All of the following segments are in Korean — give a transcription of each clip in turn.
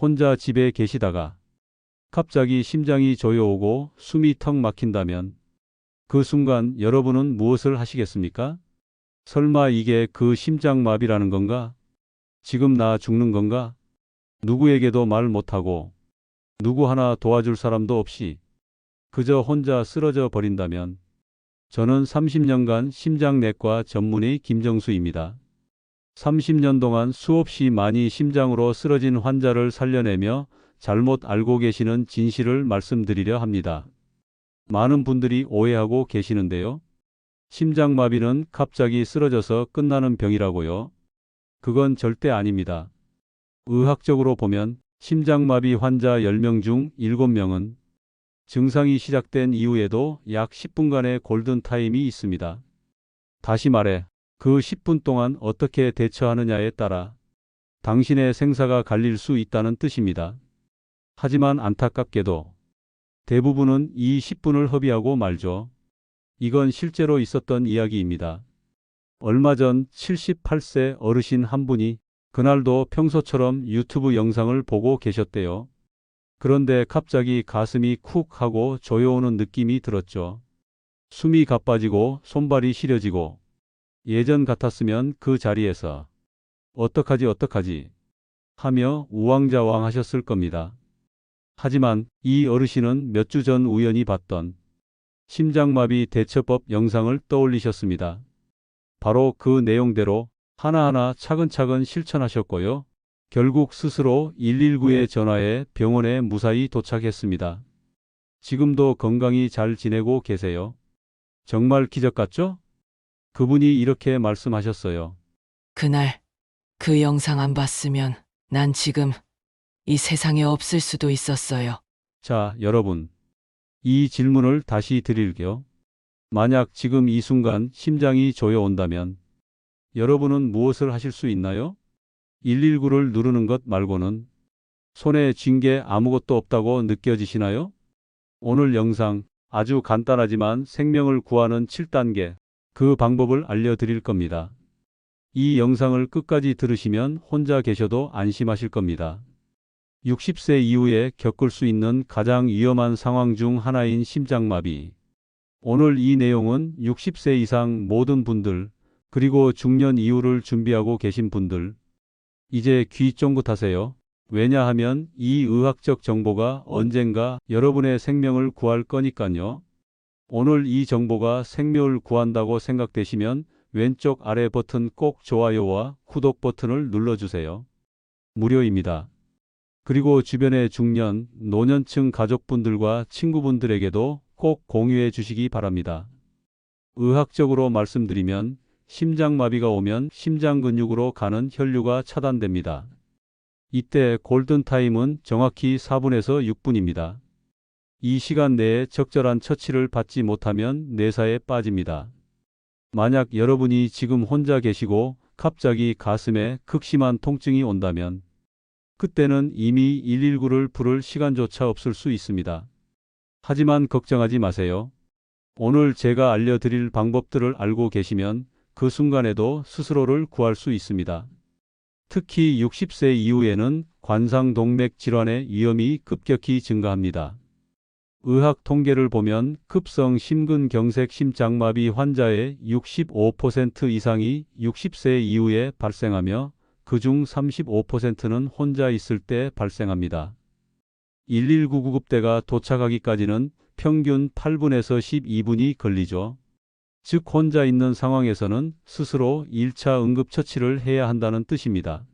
혼자 집에 계시다가 갑자기 심장이 조여오고 숨이 턱 막힌다면 그 순간 여러분은 무엇을 하시겠습니까? 설마 이게 그 심장마비라는 건가? 지금 나 죽는 건가? 누구에게도 말 못하고 누구 하나 도와줄 사람도 없이 그저 혼자 쓰러져 버린다면 저는 30년간 심장내과 전문의 김정수입니다. 30년 동안 수없이 많이 심장으로 쓰러진 환자를 살려내며 잘못 알고 계시는 진실을 말씀드리려 합니다. 많은 분들이 오해하고 계시는데요. 심장마비는 갑자기 쓰러져서 끝나는 병이라고요. 그건 절대 아닙니다. 의학적으로 보면 심장마비 환자 10명 중 7명은 증상이 시작된 이후에도 약 10분간의 골든타임이 있습니다. 다시 말해, 그 10분 동안 어떻게 대처하느냐에 따라 당신의 생사가 갈릴 수 있다는 뜻입니다. 하지만 안타깝게도 대부분은 이 10분을 허비하고 말죠. 이건 실제로 있었던 이야기입니다. 얼마 전 78세 어르신 한 분이 그날도 평소처럼 유튜브 영상을 보고 계셨대요. 그런데 갑자기 가슴이 쿡 하고 조여오는 느낌이 들었죠. 숨이 가빠지고 손발이 시려지고 예전 같았으면 그 자리에서 어떡하지 어떡하지 하며 우왕좌왕 하셨을 겁니다. 하지만 이 어르신은 몇 주 전 우연히 봤던 심장마비 대처법 영상을 떠올리셨습니다. 바로 그 내용대로 하나하나 차근차근 실천하셨고요. 결국 스스로 119에 전화해 병원에 무사히 도착했습니다. 지금도 건강히 잘 지내고 계세요. 정말 기적 같죠? 그분이 이렇게 말씀하셨어요. 그날 그 영상 안 봤으면 난 지금 이 세상에 없을 수도 있었어요. 자, 여러분. 이 질문을 다시 드릴게요. 만약 지금 이 순간 심장이 조여온다면 여러분은 무엇을 하실 수 있나요? 119를 누르는 것 말고는 손에 쥔 게 아무것도 없다고 느껴지시나요? 오늘 영상 아주 간단하지만 생명을 구하는 7단계 그 방법을 알려드릴 겁니다. 이 영상을 끝까지 들으시면 혼자 계셔도 안심하실 겁니다. 60세 이후에 겪을 수 있는 가장 위험한 상황 중 하나인 심장마비. 오늘 이 내용은 60세 이상 모든 분들, 그리고 중년 이후를 준비하고 계신 분들, 이제 귀 쫑긋하세요. 왜냐하면 이 의학적 정보가 언젠가 여러분의 생명을 구할 거니까요. 오늘 이 정보가 생명을 구한다고 생각되시면 왼쪽 아래 버튼 꼭 좋아요와 구독 버튼을 눌러주세요. 무료입니다. 그리고 주변의 중년, 노년층 가족분들과 친구분들에게도 꼭 공유해 주시기 바랍니다. 의학적으로 말씀드리면 심장마비가 오면 심장 근육으로 가는 혈류가 차단됩니다. 이때 골든타임은 정확히 4분에서 6분입니다. 이 시간 내에 적절한 처치를 받지 못하면 뇌사에 빠집니다. 만약 여러분이 지금 혼자 계시고 갑자기 가슴에 극심한 통증이 온다면 그때는 이미 119를 부를 시간조차 없을 수 있습니다. 하지만 걱정하지 마세요. 오늘 제가 알려드릴 방법들을 알고 계시면 그 순간에도 스스로를 구할 수 있습니다. 특히 60세 이후에는 관상동맥 질환의 위험이 급격히 증가합니다. 의학 통계를 보면 급성 심근경색 심장마비 환자의 65% 이상이 60세 이후에 발생하며 그중 35%는 혼자 있을 때 발생합니다. 119 구급대가 도착하기까지는 평균 8분에서 12분이 걸리죠. 즉 혼자 있는 상황에서는 스스로 1차 응급처치를 해야 한다는 뜻입니다.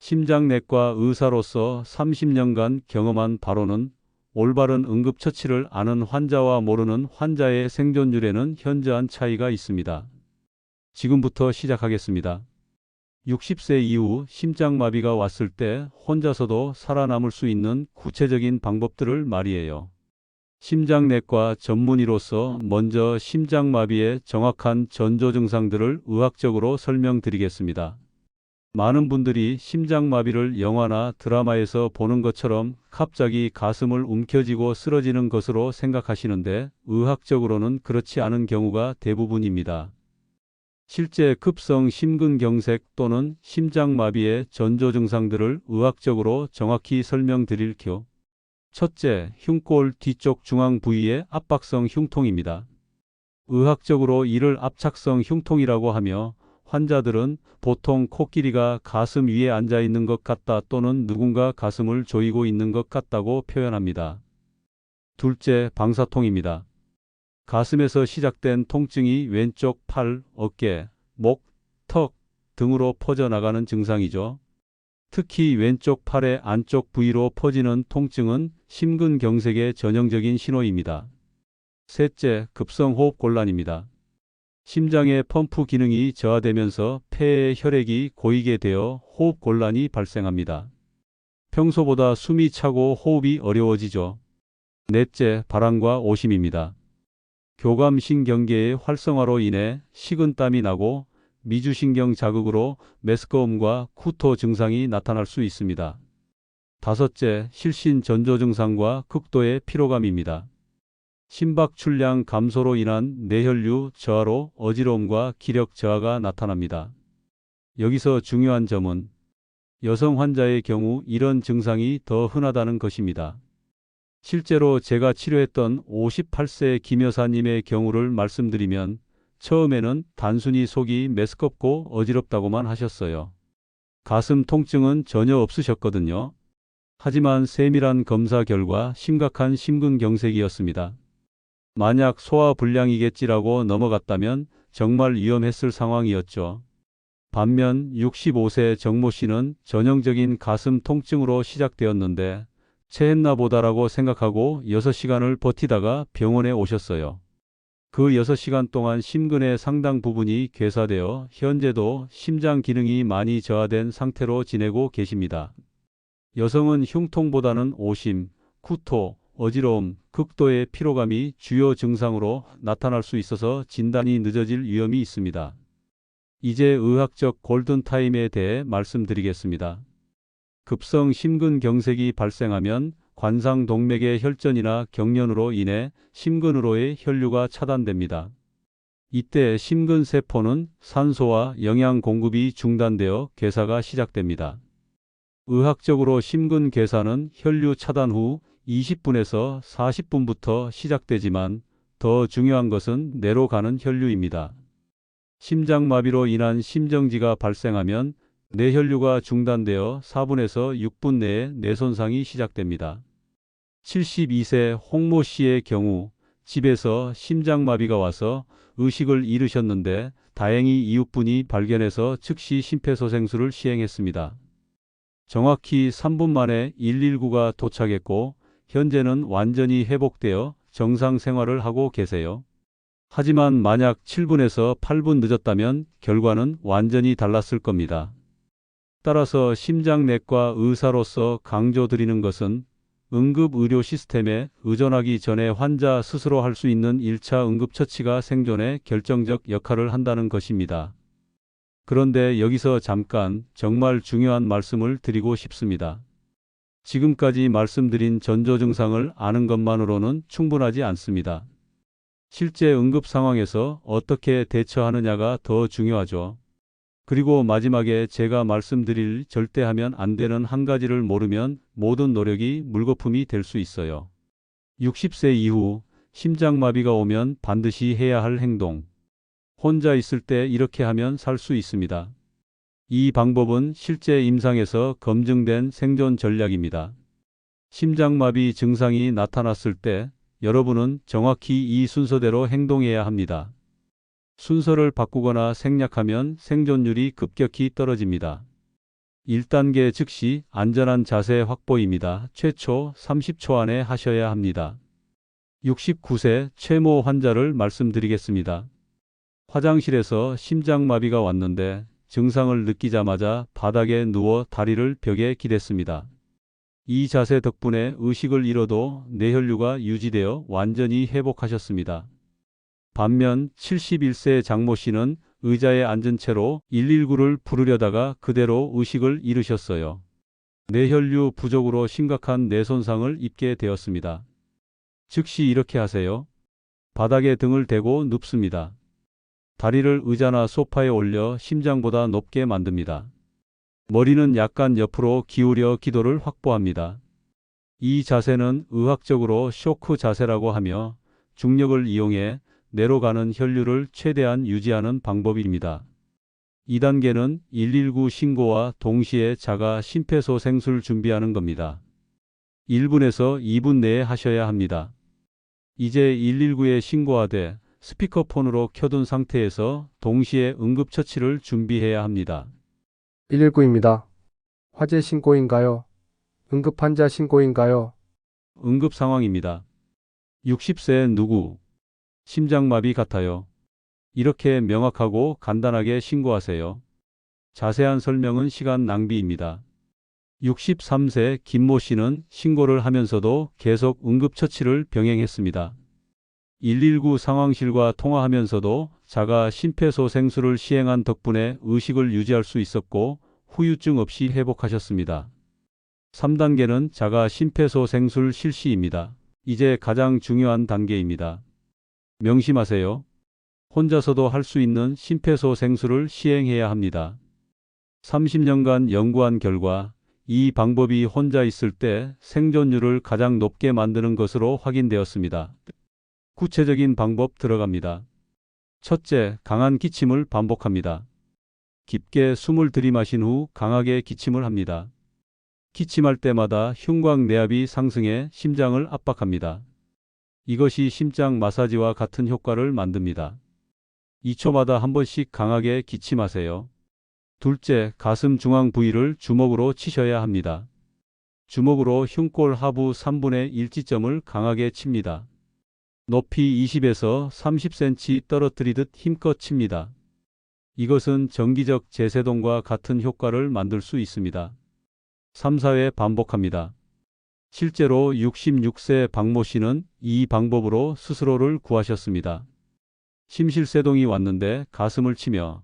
심장내과 의사로서 30년간 경험한 바로는 올바른 응급처치를 아는 환자와 모르는 환자의 생존율에는 현저한 차이가 있습니다. 지금부터 시작하겠습니다. 60세 이후 심장마비가 왔을 때 혼자서도 살아남을 수 있는 구체적인 방법들을 말이에요. 심장내과 전문의로서 먼저 심장마비의 정확한 전조 증상들을 의학적으로 설명드리겠습니다. 많은 분들이 심장마비를 영화나 드라마에서 보는 것처럼 갑자기 가슴을 움켜쥐고 쓰러지는 것으로 생각하시는데 의학적으로는 그렇지 않은 경우가 대부분입니다. 실제 급성 심근경색 또는 심장마비의 전조 증상들을 의학적으로 정확히 설명드릴 겨. 첫째, 흉골 뒤쪽 중앙 부위의 압박성 흉통입니다. 의학적으로 이를 압착성 흉통이라고 하며 환자들은 보통 코끼리가 가슴 위에 앉아 있는 것 같다 또는 누군가 가슴을 조이고 있는 것 같다고 표현합니다. 둘째, 방사통입니다. 가슴에서 시작된 통증이 왼쪽 팔, 어깨, 목, 턱 등으로 퍼져나가는 증상이죠. 특히 왼쪽 팔의 안쪽 부위로 퍼지는 통증은 심근경색의 전형적인 신호입니다. 셋째, 급성호흡 곤란입니다. 심장의 펌프 기능이 저하되면서 폐의 혈액이 고이게 되어 호흡 곤란이 발생합니다. 평소보다 숨이 차고 호흡이 어려워지죠. 넷째, 발항과 오심입니다. 교감신경계의 활성화로 인해 식은땀이 나고 미주신경 자극으로 메스꺼움과 쿠토 증상이 나타날 수 있습니다. 다섯째, 실신 전조 증상과 극도의 피로감입니다. 심박 출량 감소로 인한 뇌혈류 저하로 어지러움과 기력 저하가 나타납니다. 여기서 중요한 점은 여성 환자의 경우 이런 증상이 더 흔하다는 것입니다. 실제로 제가 치료했던 58세 김 여사님의 경우를 말씀드리면 처음에는 단순히 속이 메스껍고 어지럽다고만 하셨어요. 가슴 통증은 전혀 없으셨거든요. 하지만 세밀한 검사 결과 심각한 심근경색이었습니다. 만약 소화 불량이겠지라고 넘어갔다면 정말 위험했을 상황이었죠. 반면 65세 정모 씨는 전형적인 가슴 통증으로 시작되었는데 체했나 보다라고 생각하고 6시간을 버티다가 병원에 오셨어요. 그 6시간 동안 심근의 상당 부분이 괴사되어 현재도 심장 기능이 많이 저하된 상태로 지내고 계십니다. 여성은 흉통보다는 오심, 구토, 어지러움, 극도의 피로감이 주요 증상으로 나타날 수 있어서 진단이 늦어질 위험이 있습니다. 이제 의학적 골든타임에 대해 말씀드리겠습니다. 급성 심근경색이 발생하면 관상동맥의 혈전이나 경련으로 인해 심근으로의 혈류가 차단됩니다. 이때 심근세포는 산소와 영양 공급이 중단되어 괴사가 시작됩니다. 의학적으로 심근괴사는 혈류 차단 후 20분에서 40분부터 시작되지만 더 중요한 것은 뇌로 가는 혈류입니다. 심장마비로 인한 심정지가 발생하면 뇌혈류가 중단되어 4분에서 6분 내에 뇌손상이 시작됩니다. 72세 홍모 씨의 경우 집에서 심장마비가 와서 의식을 잃으셨는데 다행히 이웃분이 발견해서 즉시 심폐소생술을 시행했습니다. 정확히 3분 만에 119가 도착했고 현재는 완전히 회복되어 정상 생활을 하고 계세요. 하지만 만약 7분에서 8분 늦었다면 결과는 완전히 달랐을 겁니다. 따라서 심장내과 의사로서 강조드리는 것은 응급 의료 시스템에 의존하기 전에 환자 스스로 할 수 있는 1차 응급처치가 생존에 결정적 역할을 한다는 것입니다. 그런데 여기서 잠깐 정말 중요한 말씀을 드리고 싶습니다. 지금까지 말씀드린 전조 증상을 아는 것만으로는 충분하지 않습니다. 실제 응급 상황에서 어떻게 대처하느냐가 더 중요하죠. 그리고 마지막에 제가 말씀드릴 절대 하면 안 되는 한 가지를 모르면 모든 노력이 물거품이 될 수 있어요. 60세 이후 심장마비가 오면 반드시 해야 할 행동. 혼자 있을 때 이렇게 하면 살 수 있습니다. 이 방법은 실제 임상에서 검증된 생존 전략입니다. 심장마비 증상이 나타났을 때 여러분은 정확히 이 순서대로 행동해야 합니다. 순서를 바꾸거나 생략하면 생존율이 급격히 떨어집니다. 1단계 즉시 안전한 자세 확보입니다. 최초 30초 안에 하셔야 합니다. 69세 최모 환자를 말씀드리겠습니다. 화장실에서 심장마비가 왔는데 증상을 느끼자마자 바닥에 누워 다리를 벽에 기댔습니다. 이 자세 덕분에 의식을 잃어도 뇌혈류가 유지되어 완전히 회복하셨습니다. 반면 71세 장모 씨는 의자에 앉은 채로 119를 부르려다가 그대로 의식을 잃으셨어요. 뇌혈류 부족으로 심각한 뇌손상을 입게 되었습니다. 즉시 이렇게 하세요. 바닥에 등을 대고 눕습니다. 다리를 의자나 소파에 올려 심장보다 높게 만듭니다. 머리는 약간 옆으로 기울여 기도를 확보합니다. 이 자세는 의학적으로 쇼크 자세라고 하며 중력을 이용해 내로 가는 혈류를 최대한 유지하는 방법입니다. 2단계는 119 신고와 동시에 자가 심폐소생술 준비하는 겁니다. 1분에서 2분 내에 하셔야 합니다. 이제 119에 신고하되 스피커폰으로 켜둔 상태에서 동시에 응급처치를 준비해야 합니다. 119입니다. 화재 신고인가요? 응급 환자 신고인가요? 응급 상황입니다. 60세 누구? 심장마비 같아요. 이렇게 명확하고 간단하게 신고하세요. 자세한 설명은 시간 낭비입니다. 63세 김모 씨는 신고를 하면서도 계속 응급처치를 병행했습니다. 119 상황실과 통화하면서도 자가 심폐소생술을 시행한 덕분에 의식을 유지할 수 있었고 후유증 없이 회복하셨습니다. 3단계는 자가 심폐소생술 실시입니다. 이제 가장 중요한 단계입니다. 명심하세요. 혼자서도 할 수 있는 심폐소생술을 시행해야 합니다. 30년간 연구한 결과 이 방법이 혼자 있을 때 생존율을 가장 높게 만드는 것으로 확인되었습니다. 구체적인 방법 들어갑니다. 첫째, 강한 기침을 반복합니다. 깊게 숨을 들이마신 후 강하게 기침을 합니다. 기침할 때마다 흉곽 내압이 상승해 심장을 압박합니다. 이것이 심장 마사지와 같은 효과를 만듭니다. 2초마다 한 번씩 강하게 기침하세요. 둘째, 가슴 중앙 부위를 주먹으로 치셔야 합니다. 주먹으로 흉골 하부 3분의 1지점을 강하게 칩니다. 높이 20에서 30cm 떨어뜨리듯 힘껏 칩니다. 이것은 정기적 제세동과 같은 효과를 만들 수 있습니다. 3, 4회 반복합니다. 실제로 66세 박모 씨는 이 방법으로 스스로를 구하셨습니다. 심실세동이 왔는데 가슴을 치며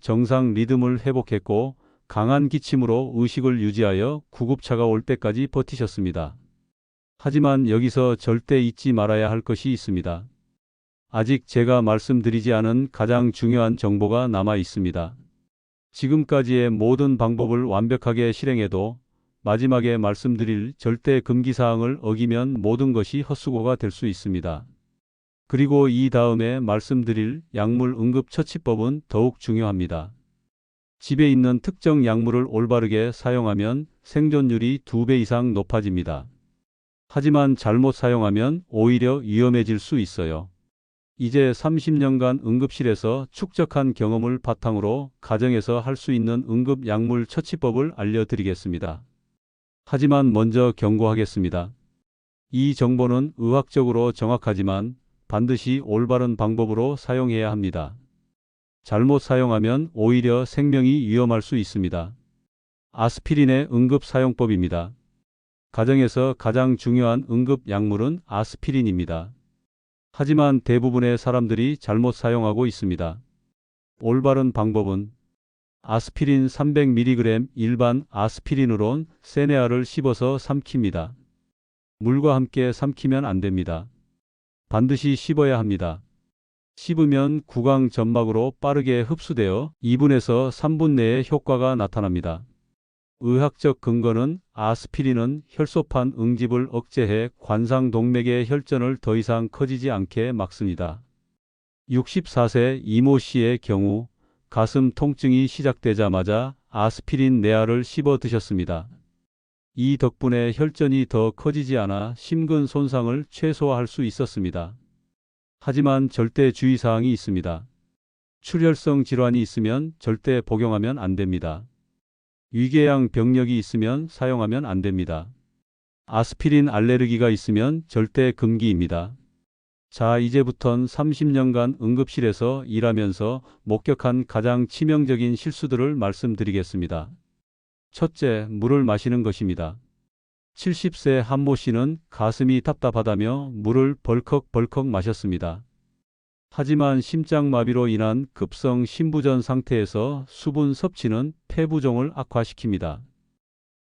정상 리듬을 회복했고 강한 기침으로 의식을 유지하여 구급차가 올 때까지 버티셨습니다. 하지만 여기서 절대 잊지 말아야 할 것이 있습니다. 아직 제가 말씀드리지 않은 가장 중요한 정보가 남아 있습니다. 지금까지의 모든 방법을 완벽하게 실행해도 마지막에 말씀드릴 절대 금기 사항을 어기면 모든 것이 헛수고가 될 수 있습니다. 그리고 이 다음에 말씀드릴 약물 응급 처치법은 더욱 중요합니다. 집에 있는 특정 약물을 올바르게 사용하면 생존율이 2배 이상 높아집니다. 하지만 잘못 사용하면 오히려 위험해질 수 있어요. 이제 30년간 응급실에서 축적한 경험을 바탕으로 가정에서 할 수 있는 응급 약물 처치법을 알려드리겠습니다. 하지만 먼저 경고하겠습니다. 이 정보는 의학적으로 정확하지만 반드시 올바른 방법으로 사용해야 합니다. 잘못 사용하면 오히려 생명이 위험할 수 있습니다. 아스피린의 응급 사용법입니다. 가정에서 가장 중요한 응급 약물은 아스피린입니다. 하지만 대부분의 사람들이 잘못 사용하고 있습니다. 올바른 방법은 아스피린 300mg 일반 아스피린으론 세네아를 씹어서 삼킵니다. 물과 함께 삼키면 안 됩니다. 반드시 씹어야 합니다. 씹으면 구강 점막으로 빠르게 흡수되어 2분에서 3분 내에 효과가 나타납니다. 의학적 근거는 아스피린은 혈소판 응집을 억제해 관상 동맥의 혈전을 더 이상 커지지 않게 막습니다. 64세 이모 씨의 경우 가슴 통증이 시작되자마자 아스피린 네알을 씹어 드셨습니다. 이 덕분에 혈전이 더 커지지 않아 심근 손상을 최소화할 수 있었습니다. 하지만 절대 주의사항이 있습니다. 출혈성 질환이 있으면 절대 복용하면 안 됩니다. 위궤양 병력이 있으면 사용하면 안 됩니다. 아스피린 알레르기가 있으면 절대 금기입니다. 자, 이제부턴 30년간 응급실에서 일하면서 목격한 가장 치명적인 실수들을 말씀드리겠습니다. 첫째, 물을 마시는 것입니다. 70세 한모 씨는 가슴이 답답하다며 물을 벌컥벌컥 마셨습니다. 하지만 심장마비로 인한 급성 심부전 상태에서 수분 섭취는 폐부종을 악화시킵니다.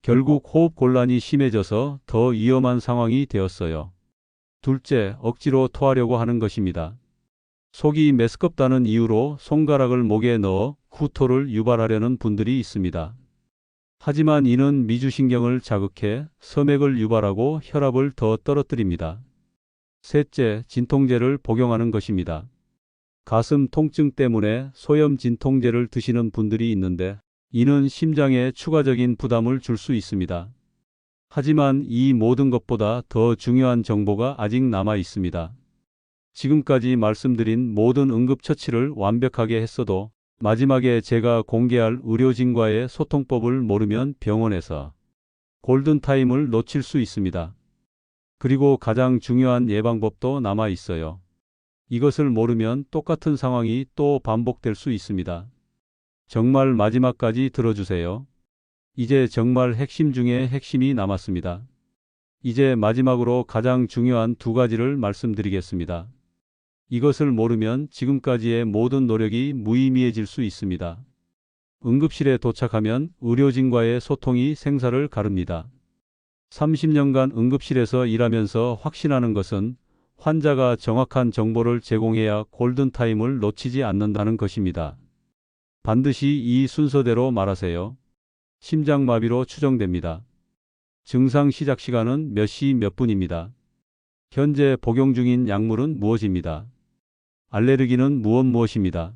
결국 호흡 곤란이 심해져서 더 위험한 상황이 되었어요. 둘째, 억지로 토하려고 하는 것입니다. 속이 메스껍다는 이유로 손가락을 목에 넣어 구토를 유발하려는 분들이 있습니다. 하지만 이는 미주신경을 자극해 섬액을 유발하고 혈압을 더 떨어뜨립니다. 셋째, 진통제를 복용하는 것입니다. 가슴 통증 때문에 소염 진통제를 드시는 분들이 있는데 이는 심장에 추가적인 부담을 줄 수 있습니다. 하지만 이 모든 것보다 더 중요한 정보가 아직 남아 있습니다. 지금까지 말씀드린 모든 응급처치를 완벽하게 했어도 마지막에 제가 공개할 의료진과의 소통법을 모르면 병원에서 골든타임을 놓칠 수 있습니다. 그리고 가장 중요한 예방법도 남아 있어요. 이것을 모르면 똑같은 상황이 또 반복될 수 있습니다. 정말 마지막까지 들어주세요. 이제 정말 핵심 중에 핵심이 남았습니다. 이제 마지막으로 가장 중요한 두 가지를 말씀드리겠습니다. 이것을 모르면 지금까지의 모든 노력이 무의미해질 수 있습니다. 응급실에 도착하면 의료진과의 소통이 생사를 가릅니다. 30년간 응급실에서 일하면서 확신하는 것은 환자가 정확한 정보를 제공해야 골든타임을 놓치지 않는다는 것입니다. 반드시 이 순서대로 말하세요. 심장마비로 추정됩니다. 증상 시작 시간은 몇 시 몇 분입니다. 현재 복용 중인 약물은 무엇입니다. 알레르기는 무엇 무엇입니다.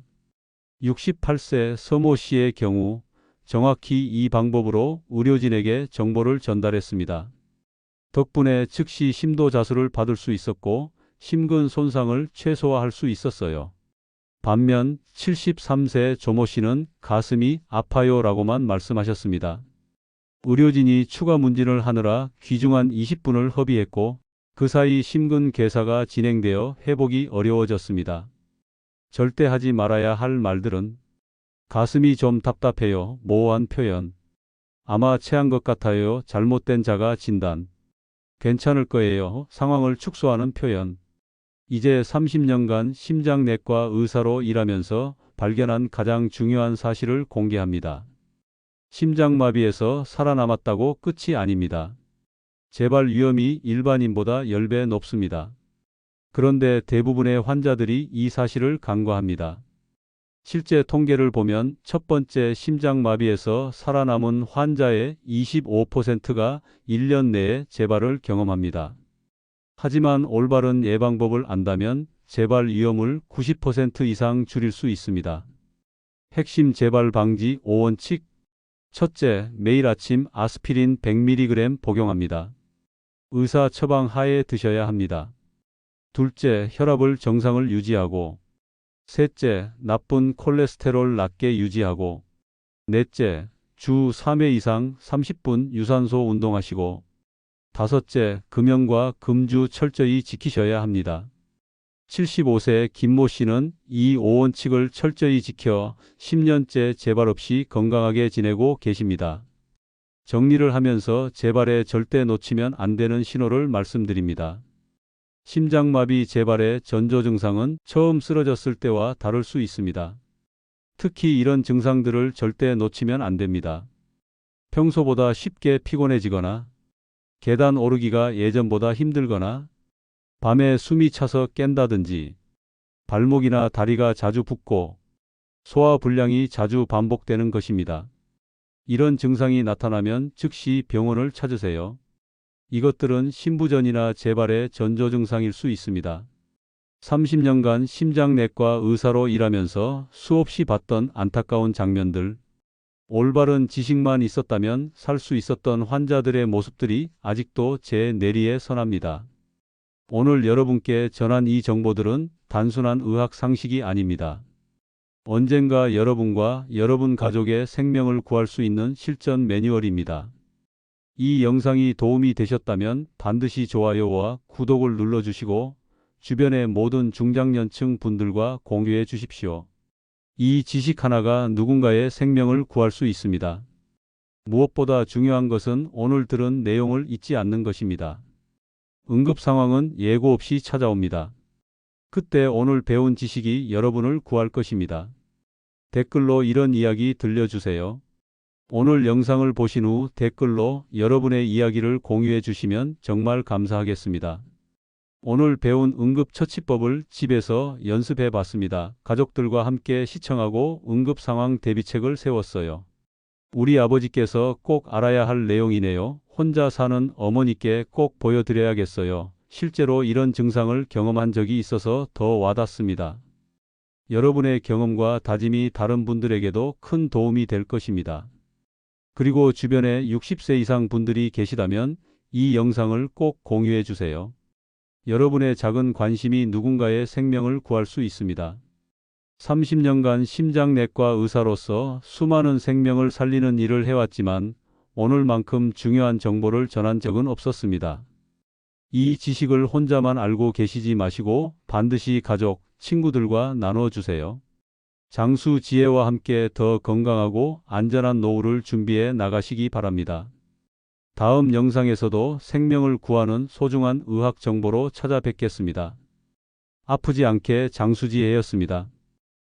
68세 서모 씨의 경우 정확히 이 방법으로 의료진에게 정보를 전달했습니다. 덕분에 즉시 심도 자수를 받을 수 있었고 심근 손상을 최소화할 수 있었어요. 반면 73세 조모 씨는 가슴이 아파요 라고만 말씀하셨습니다. 의료진이 추가 문진을 하느라 귀중한 20분을 허비했고 그 사이 심근 괴사가 진행되어 회복이 어려워졌습니다. 절대 하지 말아야 할 말들은 가슴이 좀 답답해요. 모호한 표현. 아마 체한 것 같아요. 잘못된 자가 진단. 괜찮을 거예요. 상황을 축소하는 표현. 이제 30년간 심장내과 의사로 일하면서 발견한 가장 중요한 사실을 공개합니다. 심장마비에서 살아남았다고 끝이 아닙니다. 재발 위험이 일반인보다 10배 높습니다. 그런데 대부분의 환자들이 이 사실을 간과합니다. 실제 통계를 보면 첫 번째 심장마비에서 살아남은 환자의 25%가 1년 내에 재발을 경험합니다. 하지만 올바른 예방법을 안다면 재발 위험을 90% 이상 줄일 수 있습니다. 핵심 재발 방지 5원칙 첫째, 매일 아침 아스피린 100mg 복용합니다. 의사 처방 하에 드셔야 합니다. 둘째, 혈압을 정상을 유지하고 셋째, 나쁜 콜레스테롤 낮게 유지하고 넷째, 주 3회 이상 30분 유산소 운동하시고 다섯째, 금연과 금주 철저히 지키셔야 합니다. 75세 김모 씨는 이 5원칙을 철저히 지켜 10년째 재발 없이 건강하게 지내고 계십니다. 정리를 하면서 재발에 절대 놓치면 안 되는 신호를 말씀드립니다. 심장마비 재발의 전조 증상은 처음 쓰러졌을 때와 다를 수 있습니다. 특히 이런 증상들을 절대 놓치면 안 됩니다. 평소보다 쉽게 피곤해지거나 계단 오르기가 예전보다 힘들거나 밤에 숨이 차서 깬다든지 발목이나 다리가 자주 붓고 소화 불량이 자주 반복되는 것입니다. 이런 증상이 나타나면 즉시 병원을 찾으세요. 이것들은 신부전이나 재발의 전조 증상일 수 있습니다. 30년간 심장내과 의사로 일하면서 수없이 봤던 안타까운 장면들, 올바른 지식만 있었다면 살 수 있었던 환자들의 모습들이 아직도 제 내리에 선합니다. 오늘 여러분께 전한 이 정보들은 단순한 의학 상식이 아닙니다. 언젠가 여러분과 여러분 가족의 생명을 구할 수 있는 실전 매뉴얼입니다. 이 영상이 도움이 되셨다면 반드시 좋아요와 구독을 눌러주시고 주변의 모든 중장년층 분들과 공유해 주십시오. 이 지식 하나가 누군가의 생명을 구할 수 있습니다. 무엇보다 중요한 것은 오늘 들은 내용을 잊지 않는 것입니다. 응급 상황은 예고 없이 찾아옵니다. 그때 오늘 배운 지식이 여러분을 구할 것입니다. 댓글로 이런 이야기 들려주세요. 오늘 영상을 보신 후 댓글로 여러분의 이야기를 공유해 주시면 정말 감사하겠습니다. 오늘 배운 응급처치법을 집에서 연습해 봤습니다. 가족들과 함께 시청하고 응급 상황 대비책을 세웠어요. 우리 아버지께서 꼭 알아야 할 내용이네요. 혼자 사는 어머니께 꼭 보여드려야겠어요. 실제로 이런 증상을 경험한 적이 있어서 더 와닿습니다. 여러분의 경험과 다짐이 다른 분들에게도 큰 도움이 될 것입니다. 그리고 주변에 60세 이상 분들이 계시다면 이 영상을 꼭 공유해 주세요. 여러분의 작은 관심이 누군가의 생명을 구할 수 있습니다. 30년간 심장내과 의사로서 수많은 생명을 살리는 일을 해왔지만 오늘만큼 중요한 정보를 전한 적은 없었습니다. 이 지식을 혼자만 알고 계시지 마시고 반드시 가족, 친구들과 나눠주세요. 장수 지혜와 함께 더 건강하고 안전한 노후를 준비해 나가시기 바랍니다. 다음 영상에서도 생명을 구하는 소중한 의학 정보로 찾아뵙겠습니다. 아프지 않게 장수지혜였습니다.